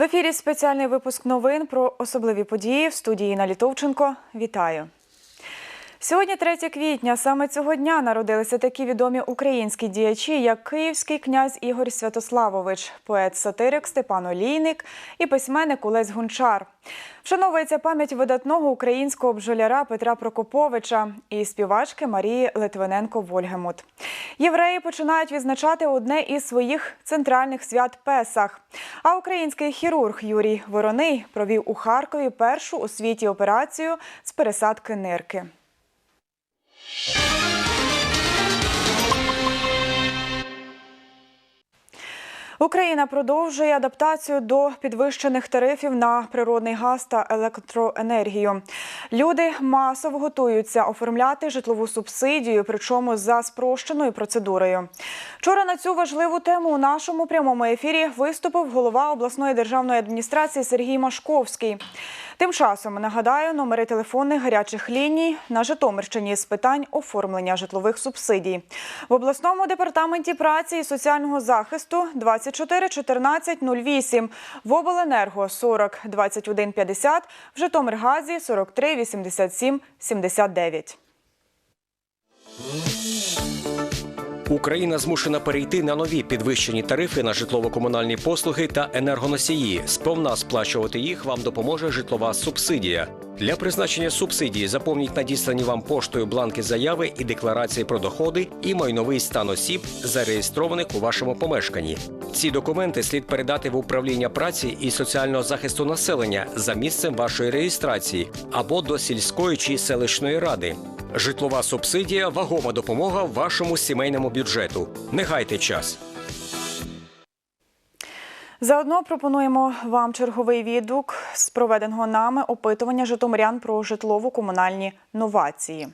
В ефірі спеціальний випуск новин про особливі події в студії Інна Літовченко. Вітаю. Сьогодні 3 квітня. Саме цього дня народилися такі відомі українські діячі, як київський князь Ігор Святославович, поет-сатирик Степан Олійник і письменник Олесь Гончар. Вшановується пам'ять видатного українського бджоляра Петра Прокоповича і співачки Марії Литвиненко Вольгемут. Євреї починають відзначати одне із своїх центральних свят Песах. А український хірург Юрій Вороний провів у Харкові першу у світі операцію з пересадки нирки. Україна продовжує адаптацію до підвищених тарифів на природний газ та електроенергію. Люди масово готуються оформляти житлову субсидію, причому за спрощеною процедурою. Вчора на цю важливу тему у нашому прямому ефірі виступив голова обласної державної адміністрації Сергій Машковський. Тим часом нагадаю номери телефонних гарячих ліній на Житомирщині з питань оформлення житлових субсидій в обласному департаменті праці і соціального захисту 24 14 08, в обленерго 40 21 50, в Житомиргазі 43 87 79. Україна змушена перейти на нові підвищені тарифи на житлово-комунальні послуги та енергоносії. Сповна сплачувати їх вам допоможе житлова субсидія. Для призначення субсидії заповніть надіслані вам поштою бланки заяви і декларації про доходи і майновий стан осіб, зареєстрованих у вашому помешканні. Ці документи слід передати в управління праці і соціального захисту населення за місцем вашої реєстрації або до сільської чи селищної ради. Житлова субсидія вагома допомога вашому сімейному бюджету. Не гайте час. Заодно пропонуємо вам черговий відгук з проведеного нами опитування житомирян про житлово-комунальні новації.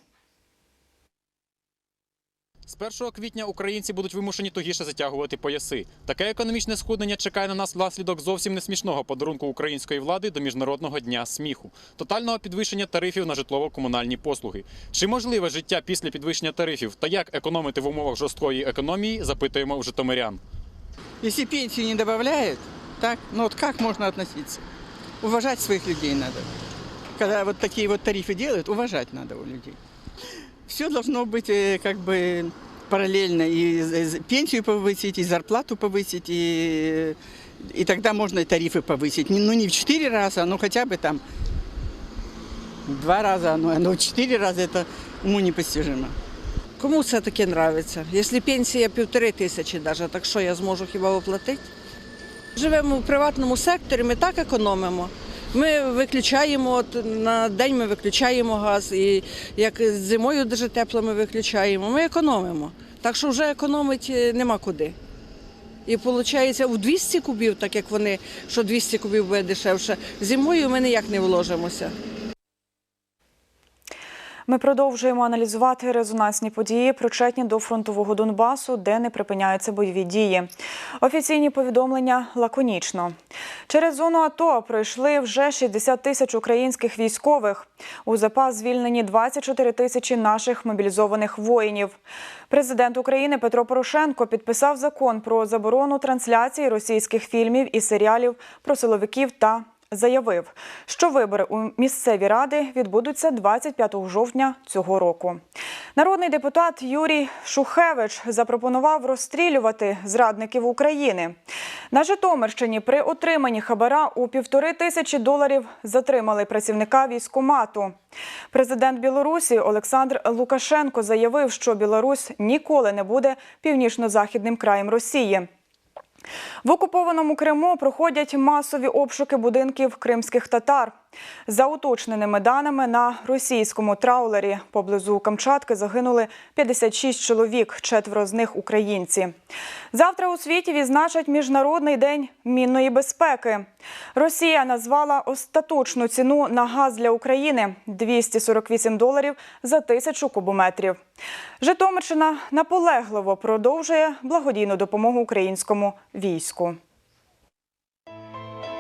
З 1 квітня українці будуть вимушені тугіше затягувати пояси. Таке економічне схуднення чекає на нас внаслідок зовсім не смішного подарунку української влади до міжнародного дня сміху, тотального підвищення тарифів на житлово-комунальні послуги. Чи можливе життя після підвищення тарифів та як економити в умовах жорсткої економії? Запитуємо в житомирян. Если пенсию не добавляют, так, ну вот как можно относиться? Уважать своих людей надо. Когда вот такие вот тарифы делают, уважать надо у людей. Все должно быть э, как бы параллельно. И пенсию повысить, и зарплату повысить, и, и тогда можно и тарифы повысить. Ну не в четыре раза, но хотя бы там два раза, но, но в четыре раза это уму непостижимо. Кому це таке нравиться? Якщо пенсія півтори тисячі, даже, так що я зможу хіба оплатити? Живемо в приватному секторі, ми так економимо. Ми виключаємо от, на день ми виключаємо газ, і як зимою дуже тепло ми виключаємо. Ми економимо. Так що вже економити нема куди. І виходить, у 200 кубів, так як вони, що 200 кубів буде дешевше, зимою ми ніяк не вложимося. Ми продовжуємо аналізувати резонансні події, причетні до фронтового Донбасу, де не припиняються бойові дії. Офіційні повідомлення лаконічно. Через зону АТО пройшли вже 60 тисяч українських військових. У запас звільнені 24 тисячі наших мобілізованих воїнів. Президент України Петро Порошенко підписав закон про заборону трансляції російських фільмів і серіалів про силовиків та заявив, що вибори у місцеві ради відбудуться 25 жовтня цього року. Народний депутат Юрій Шухевич запропонував розстрілювати зрадників України. На Житомирщині при отриманні хабара у півтори тисячі доларів затримали працівника військомату. Президент Білорусі Олександр Лукашенко заявив, що Білорусь ніколи не буде північно-західним краєм Росії. В окупованому Криму проходять масові обшуки будинків кримських татар. За уточненими даними, на російському траулері поблизу Камчатки загинули 56 чоловік, четверо з них українці. Завтра у світі відзначать Міжнародний день мінної безпеки. Росія назвала остаточну ціну на газ для України 248 доларів за тисячу кубометрів. Житомирщина наполегливо продовжує благодійну допомогу українському війську.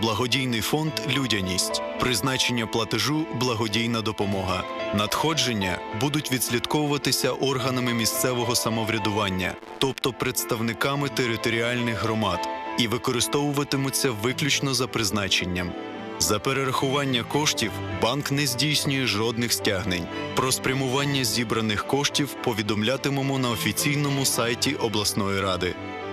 Благодійний фонд Людяність. Призначення платежу благодійна допомога. Надходження будуть відслідковуватися органами місцевого самоврядування, тобто представниками територіальних громад, і використовуватимуться виключно за призначенням. За перерахування коштів банк не здійснює жодних стягнень. Про спрямування зібраних коштів повідомлятимемо на офіційному сайті обласної ради.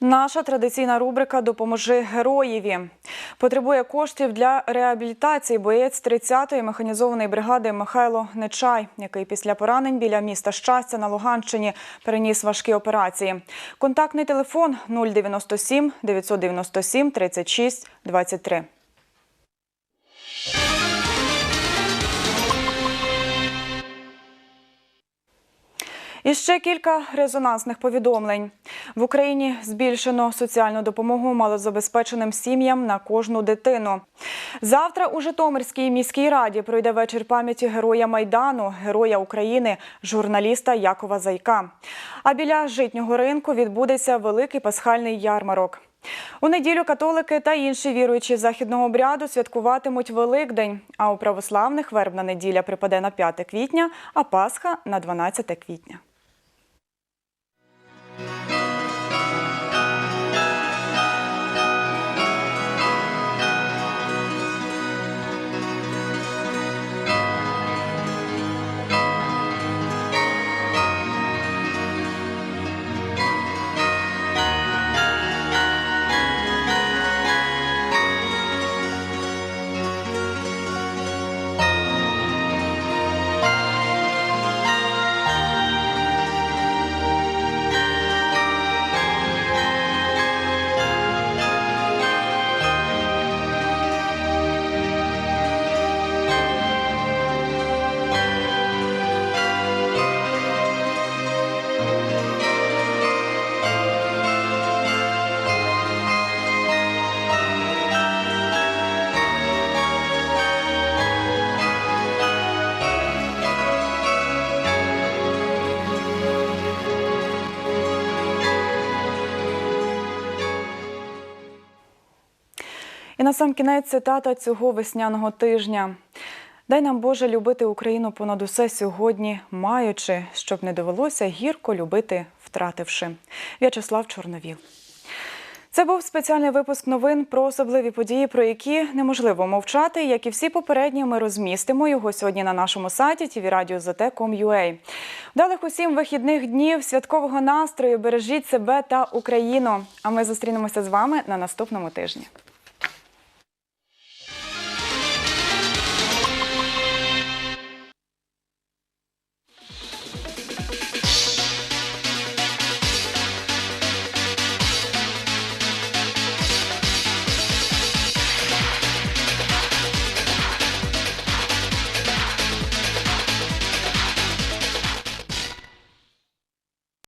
Наша традиційна рубрика Допоможи героєві. Потребує коштів для реабілітації боєць 30-ї механізованої бригади Михайло Нечай, який після поранень біля міста Щастя на Луганщині переніс важкі операції. Контактний телефон 097 997 36 23. І ще кілька резонансних повідомлень. В Україні збільшено соціальну допомогу малозабезпеченим сім'ям на кожну дитину. Завтра у Житомирській міській раді пройде вечір пам'яті героя Майдану, героя України, журналіста Якова Зайка. А біля житнього ринку відбудеться великий пасхальний ярмарок. У неділю католики та інші віруючі західного обряду святкуватимуть Великдень, а у православних вербна неділя припаде на 5 квітня, а Пасха на 12 квітня. І на сам кінець цитата цього весняного тижня. Дай нам Боже любити Україну понад усе сьогодні, маючи, щоб не довелося гірко любити, втративши. В'ячеслав Чорновіл. Це був спеціальний випуск новин про особливі події, про які неможливо мовчати. Як і всі попередні, ми розмістимо його сьогодні на нашому сайті tvradio.zt.com.ua. Вдалих усім вихідних днів, святкового настрою, бережіть себе та Україну. А ми зустрінемося з вами на наступному тижні.